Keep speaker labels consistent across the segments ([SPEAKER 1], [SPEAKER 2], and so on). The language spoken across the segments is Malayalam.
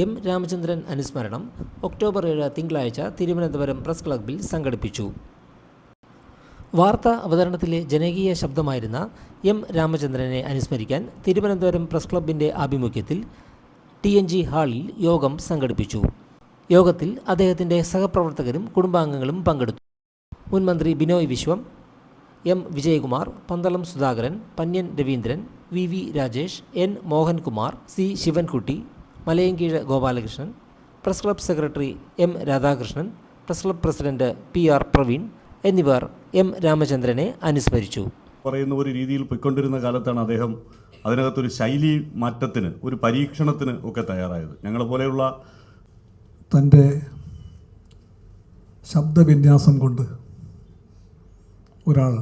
[SPEAKER 1] എം രാമചന്ദ്രൻ അനുസ്മരണം ഒക്ടോബർ ഏഴ് തിങ്കളാഴ്ച തിരുവനന്തപുരം പ്രസ് ക്ലബ്ബിൽ സംഘടിപ്പിച്ചു. വാർത്താ അവതരണത്തിലെ ജനകീയ ശബ്ദമായിരുന്ന എം രാമചന്ദ്രനെ അനുസ്മരിക്കാൻ തിരുവനന്തപുരം പ്രസ് ക്ലബ്ബിന്റെ ആഭിമുഖ്യത്തിൽ ടി എൻ ജി ഹാളിൽ യോഗം സംഘടിപ്പിച്ചു. യോഗത്തിൽ അദ്ദേഹത്തിന്റെ സഹപ്രവർത്തകരും കുടുംബാംഗങ്ങളും പങ്കെടുത്തു. മുൻമന്ത്രി Binoy Viswam M Vijayakumar Pandalam Sudhakaran Panniyan Raveendran V V Rajesh N Mohankumar C Sivankutty Malayankeezh Gopalakrishnan press club secretary M Radhakrishnan press club president P R Praveen എന്നിവർ എം രാമചന്ദ്രനെ അനുസ്മരിച്ചു.
[SPEAKER 2] പറയുന്ന ഒരു രീതിയിൽ പോയിക്കൊണ്ടിരുന്ന കാലത്താണ് അദ്ദേഹം അതിനകത്തൊരു ശൈലി മാറ്റത്തിന് ഒരു പരീക്ഷണത്തിന് ഒക്കെ തയ്യാറായത്. ഞങ്ങളെ പോലെയുള്ള
[SPEAKER 3] തന്റെ ശബ്ദവിന്യാസം കൊണ്ട് ഒരാൾ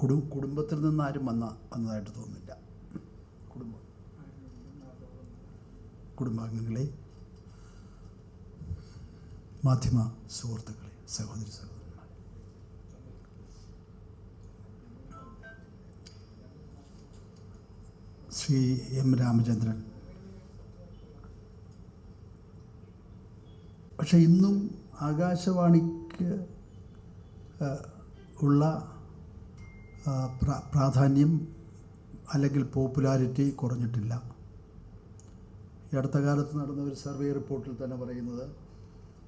[SPEAKER 4] കുടു കുടുംബത്തിൽ നിന്നാരും വന്ന വന്നതായിട്ട് തോന്നുന്നില്ല. കുടുംബാംഗങ്ങളെ മാധ്യമ സുഹൃത്തുക്കളെ സഹോദരി സഹോദരന്മാർ ശ്രീ എം രാമചന്ദ്രൻ. പക്ഷെ ഇന്നും ആകാശവാണിക്ക് ഉള്ള പ്രാധാന്യം അല്ലെങ്കിൽ പോപ്പുലാരിറ്റി കുറഞ്ഞിട്ടില്ല. ഈ അടുത്ത കാലത്ത് നടന്ന ഒരു സർവേ റിപ്പോർട്ടിൽ തന്നെ പറയുന്നത്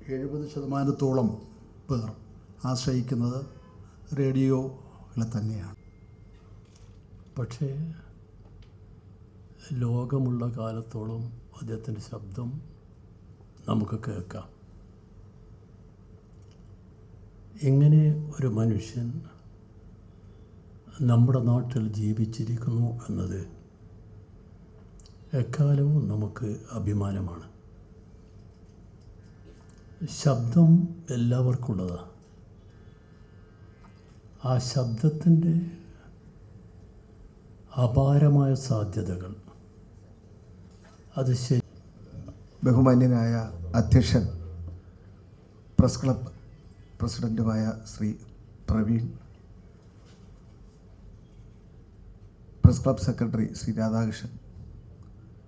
[SPEAKER 4] എഴുപത് ശതമാനത്തോളം പേർ ആശ്രയിക്കുന്നത് റേഡിയോകളെ തന്നെയാണ്.
[SPEAKER 5] പക്ഷേ ലോകമുള്ള കാലത്തോളം അദ്ദേഹത്തിന്റെ ശബ്ദം നമുക്ക് കേൾക്കാം. എങ്ങനെ ഒരു മനുഷ്യൻ നമ്മുടെ നാട്ടിൽ ജീവിച്ചിരിക്കുന്നു എന്നത് എക്കാലവും നമുക്ക് അഭിമാനമാണ്. ശബ്ദം എല്ലാവർക്കും ഉള്ളതാണ് ആ ശബ്ദത്തിന്റെ അപാരമായ സാധ്യതകൾ. അത് ശരി.
[SPEAKER 6] ബഹുമാന്യനായ അധ്യക്ഷൻ പ്രസ് ക്ലബ് പ്രസിഡന്റുമായ Shri Praveen press club secretary Shri Radhakrishnan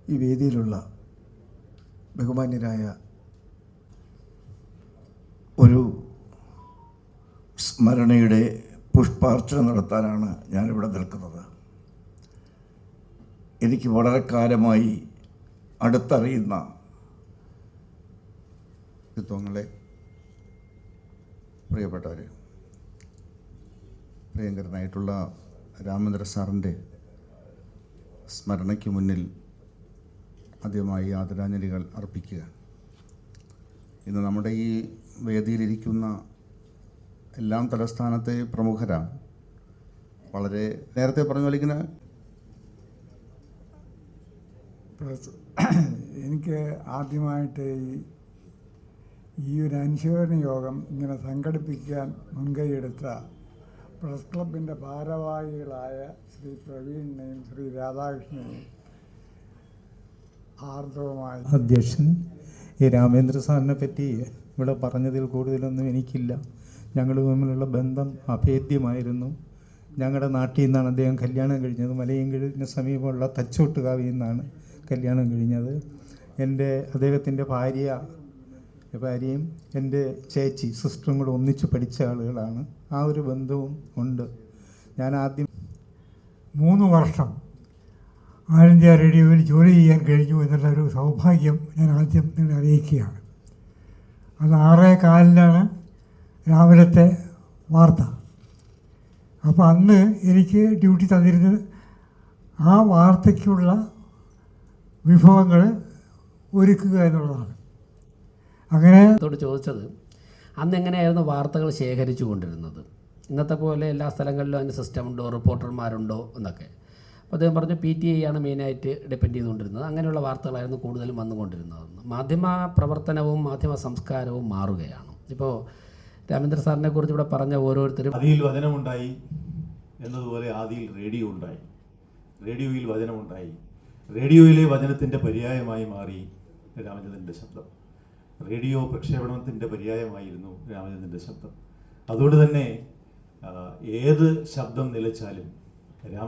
[SPEAKER 6] ഈ വേദിയിലുള്ള ബഹുമാന്യരായ
[SPEAKER 7] ഒരു സ്മരണയുടെ പുഷ്പാർച്ചന നടത്താനാണ് ഞാനിവിടെ നിൽക്കുന്നത്. എനിക്ക് വളരെ കാലമായി അടുത്തറിയുന്ന
[SPEAKER 6] വ്യക്തിത്വങ്ങളെ പ്രിയപ്പെട്ടവർ പ്രിയങ്കരനായിട്ടുള്ള രാമചന്ദ്ര സാറിന്റെ സ്മരണയ്ക്ക് മുന്നിൽ ആദ്യമായി ആദരാഞ്ജലികൾ അർപ്പിക്കുക. ഇന്ന് നമ്മുടെ ഈ വേദിയിലിരിക്കുന്ന എല്ലാം തലസ്ഥാനത്തെ പ്രമുഖരാണ്. വളരെ നേരത്തെ പറഞ്ഞു
[SPEAKER 8] വലിക്കുന്ന എനിക്ക് ആദ്യമായിട്ട് ഈ ഒരു അനുശോചന യോഗം ഇങ്ങനെ സംഘടിപ്പിക്കാൻ മുൻകൈയെടുത്ത പ്രസ് ക്ലബിന്റെ ഭാരവാഹികളായ ശ്രീ പ്രവീണിനെയും ശ്രീ രാധാകൃഷ്ണനെയും ആർദ്രവമായി.
[SPEAKER 9] അധ്യക്ഷൻ ഈ രാമേന്ദ്ര സാറിനെ പറ്റി ഇവിടെ പറഞ്ഞതിൽ കൂടുതലൊന്നും എനിക്കില്ല. ഞങ്ങൾ തമ്മിലുള്ള ബന്ധം അഭേദ്യമായിരുന്നു. ഞങ്ങളുടെ നാട്ടിൽ നിന്നാണ് അദ്ദേഹം കല്യാണം കഴിഞ്ഞത്. മലയങ്കിഴിന് സമീപമുള്ള തച്ചോട്ടുകാവിൽ നിന്നാണ് കല്യാണം കഴിഞ്ഞത്. എന്റെ അദ്ദേഹത്തിന്റെ ഭാര്യ ഭാര്യയും എന്റെ ചേച്ചി സിസ്റ്ററും കൂടെ ഒന്നിച്ച് പഠിച്ച ആളുകളാണ്. ആ ഒരു ബന്ധവും ഉണ്ട്. ഞാൻ ആദ്യം
[SPEAKER 8] മൂന്ന് വർഷം ആൾ ഇന്ത്യ റേഡിയോയിൽ ജോലി ചെയ്യാൻ കഴിഞ്ഞു എന്നുള്ള ഒരു സൗഭാഗ്യം ഞാൻ ആദ്യം നിങ്ങളെ അറിയിക്കുകയാണ്. അത് ആറേ കാലിനാണ് രാവിലത്തെ വാർത്ത. അപ്പോൾ അന്ന് എനിക്ക് ഡ്യൂട്ടി തന്നിരുന്നത് ആ വാർത്തയ്ക്കുള്ള വിഭവങ്ങൾ ഒരുക്കുക എന്നുള്ളതാണ്. അങ്ങനെ
[SPEAKER 10] ചോദിച്ചത് അന്ന് എങ്ങനെയായിരുന്നു വാർത്തകൾ ശേഖരിച്ചു കൊണ്ടിരുന്നത്? ഇന്നത്തെ പോലെ എല്ലാ സ്ഥലങ്ങളിലും അതിന് സിസ്റ്റമുണ്ടോ റിപ്പോർട്ടർമാരുണ്ടോ എന്നൊക്കെ. അദ്ദേഹം പറഞ്ഞു പി ടി ഐ ആണ് മെയിനായിട്ട് ഡിപ്പെൻഡ് ചെയ്തുകൊണ്ടിരുന്നത്. അങ്ങനെയുള്ള വാർത്തകളായിരുന്നു കൂടുതലും വന്നുകൊണ്ടിരുന്നത്. മാധ്യമ പ്രവർത്തനവും മാധ്യമ സംസ്കാരവും മാറുകയാണ്. ഇപ്പോൾ രാമേന്ദ്ര സാറിനെ കുറിച്ച് ഇവിടെ പറഞ്ഞ ഓരോരുത്തരും
[SPEAKER 2] ആദിയിൽ വചനമുണ്ടായി എന്നതുപോലെ ആദിയിൽ റേഡിയോ ഉണ്ടായി. റേഡിയോയിൽ വചനമുണ്ടായി. റേഡിയോയിലെ വചനത്തിന്റെ പര്യായമായി മാറി രാമചന്ദ്രന്റെ ശബ്ദം. റേഡിയോ പ്രക്ഷേപണത്തിന്റെ പര്യായമായിരുന്നു രാമചന്ദ്രന്റെ ശബ്ദം. അതുകൊണ്ട് തന്നെ ഏത് ശബ്ദം നിലച്ചാലും